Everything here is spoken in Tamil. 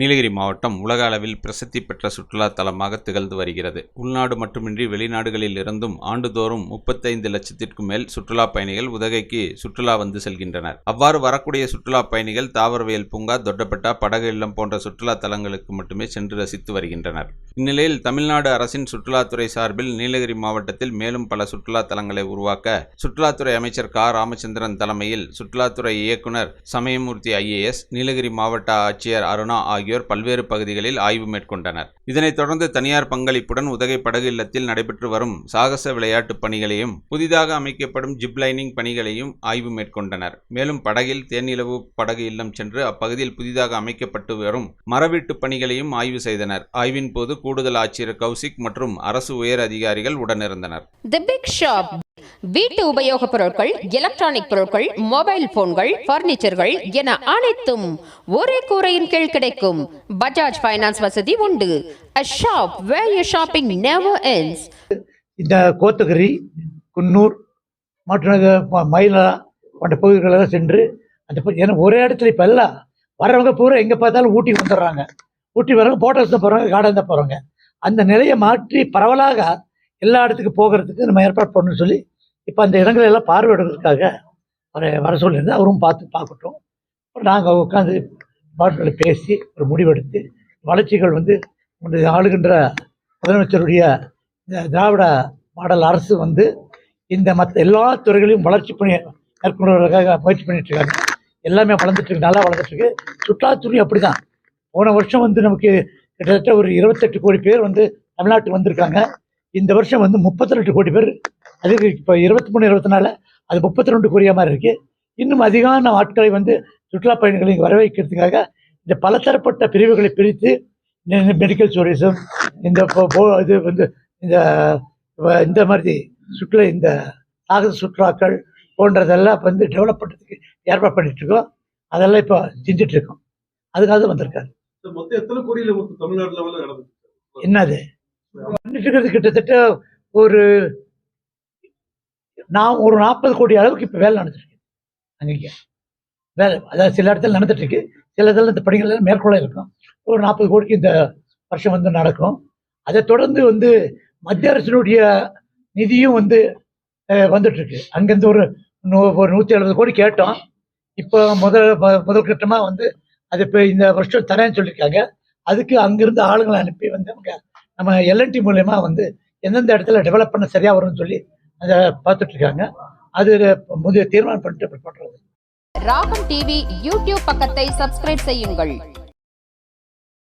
நீலகிரி மாவட்டம் உலக அளவில் பிரசித்தி பெற்ற சுற்றுலா தலமாக திகழ்ந்து வருகிறது. உள்நாடு மட்டுமின்றி வெளிநாடுகளில் இருந்தும் ஆண்டுதோறும் முப்பத்தைந்து லட்சத்திற்கும் மேல் சுற்றுலா பயணிகள் உதகைக்கு சுற்றுலா வந்து செல்கின்றனர். அவ்வாறு வரக்கூடிய சுற்றுலா பயணிகள் தாவரவியல் பூங்கா தொட்டப்பட்டா படகு இல்லம் போன்ற சுற்றுலா தலங்களுக்கு மட்டுமே சென்று ரசித்து வருகின்றனர். இந்நிலையில் தமிழ்நாடு அரசின் சுற்றுலாத்துறை சார்பில் நீலகிரி மாவட்டத்தில் மேலும் பல சுற்றுலா தலங்களை உருவாக்க சுற்றுலாத்துறை அமைச்சர் கா. ராமச்சந்திரன் தலைமையில் சுற்றுலாத்துறை இயக்குநர் சமயமூர்த்தி ஐஏஎஸ் நீலகிரி மாவட்ட ஆட்சியர் அருணா ஆகியோர் பல்வேறு பகுதிகளில் ஆய்வு மேற்கொண்டனர். இதனைத் தொடர்ந்து தனியார் பங்களிப்புடன் உதகை படகு இல்லத்தில் நடைபெற்று வரும் சாகச விளையாட்டு பணிகளையும் புதிதாக அமைக்கப்படும் ஜிப் லைனிங் பணிகளையும் ஆய்வு மேற்கொண்டனர். மேலும் படகில் தேனிலவு படகு இல்லம் சென்று அப்பகுதியில் புதிதாக அமைக்கப்பட்டு வரும் மரவீட்டு பணிகளையும் ஆய்வு செய்தனர். ஆய்வின் போது கூடுதல் ஆட்சியர் கௌசிக் மற்றும் அரசு உயர் அதிகாரிகள் உடனிருந்தனர். தி பிக் ஷாப் வீட்டு உபயோகப் பொருட்கள் எலக்ட்ரானிக் பொருட்கள் மொபைல் போன்கள் பர்னிச்சர்கள் என அனைத்தும் ஒரே கூரையின் கீழ் கிடைக்கும். பஜாஜ் ஃபைனான்ஸ் வசதி உண்டு. A shop where your shopping never ends. இந்த கோத்தகிரி குன்னூர் மற்றும் மயிலா போன்ற பகுதிகளெல்லாம் சென்று அந்த ஏன்னா ஒரே இடத்துல இப்போ எல்லாம் வர்றவங்க பூரா எங்கே பார்த்தாலும் ஊட்டி வந்துடுறாங்க. ஊட்டி வரவங்க போட்டோஸ் தான் போகிறாங்க கார்டன் தான் போகிறவங்க அந்த நிலையை மாற்றி பரவலாக எல்லா இடத்துக்கு போகிறதுக்கு நம்ம ஏற்பாடு பண்ணணும்னு சொல்லி இப்போ அந்த இடங்களை எல்லாம் பார்வையிடுறதுக்காக வர வர சொல்லியிருந்தேன் அவரும் பார்த்து பார்க்கட்டும். நாங்கள் உட்காந்து பாட்டுகளை பேசி ஒரு முடிவெடுத்து வளர்ச்சிகள் வந்து ஆளுகின்ற முதலமைச்சருடைய இந்த திராவிட மாடல் அரசு வந்து இந்த மற்ற எல்லா துறைகளையும் வளர்ச்சி பணி மேற்கொள்வதற்காக முயற்சி பண்ணிட்டு இருக்காங்க. எல்லாமே வளர்ந்துட்டுருக்கு நல்லா வளர்ந்துட்டுருக்கு சுற்றுலாத்துறையும் அப்படி அப்படிதான். போன வருஷம் வந்து நமக்கு கிட்டத்தட்ட ஒரு இருபத்தெட்டு கோடி பேர் வந்து தமிழ்நாட்டுக்கு வந்திருக்காங்க. இந்த வருஷம் வந்து முப்பத்தி ரெண்டு கோடி பேர் அதுக்கு இப்போ இருபத்தி மூணு இருபத்தி நாலு அது முப்பத்தி ரெண்டு கோடியா மாதிரி இருக்கு. இன்னும் அதிகமான ஆட்களை வந்து சுற்றுலா பயணிகளை இங்கே வரவேற்கிறதுக்காக இந்த பலதரப்பட்ட பிரிவுகளை பிரித்து மெடிக்கல் டூரிசம் இந்த இது வந்து இந்த இந்த மாதிரி சுற்றுலா இந்த சாகச சுற்றுலாக்கள் போன்றதெல்லாம் இப்ப வந்து டெவலப் பண்ணுறதுக்கு ஏற்பாடு பண்ணிட்டு இருக்கோம் அதெல்லாம் இப்போ செஞ்சுட்டு இருக்கோம். அதுக்காக வந்திருக்காரு? என்னது? பண்ணிட்டு இருக்கிறது கிட்டத்தட்ட ஒரு நான் ஒரு நாற்பது கோடி அளவுக்கு இப்போ வேலை நடந்துட்டு இருக்கு அங்கே வேலை அதாவது சில இடத்துல நடந்துட்டு இருக்கு சில இடத்துல இந்த பணிகள் மேற்கொள்ள இருக்கும். ஒரு நாற்பது கோடிக்கு இந்த வருஷம் வந்து நடக்கும். அதை தொடர்ந்து வந்து மத்திய அரசினுடைய நிதியும் வந்து வந்துட்டுருக்கு. வந்துட்டு இருக்கு அங்கேருந்து ஒரு நூ- ஒரு நூற்றி எழுபது கோடி கேட்டோம். இப்போ முதல் முதல் கட்டமாக வந்து அது இப்போ இந்த வருஷம் தரேன்னு சொல்லியிருக்காங்க. அதுக்கு அங்கிருந்து ஆளுங்களை அனுப்பி வந்து அவங்க நம்ம எல்என்டி மூலயமா வந்து எந்தெந்த இடத்துல டெவலப் பண்ண சரியாக வரும்னு சொல்லி அதை பார்த்துட்டு இருக்காங்க அது முதிய தீர்மானம் பண்ணிட்டு பண்ணுறது ராகம் டிவி யூடியூப் பக்கத்தை சப்ஸ்கிரைப் செய்யுங்கள்.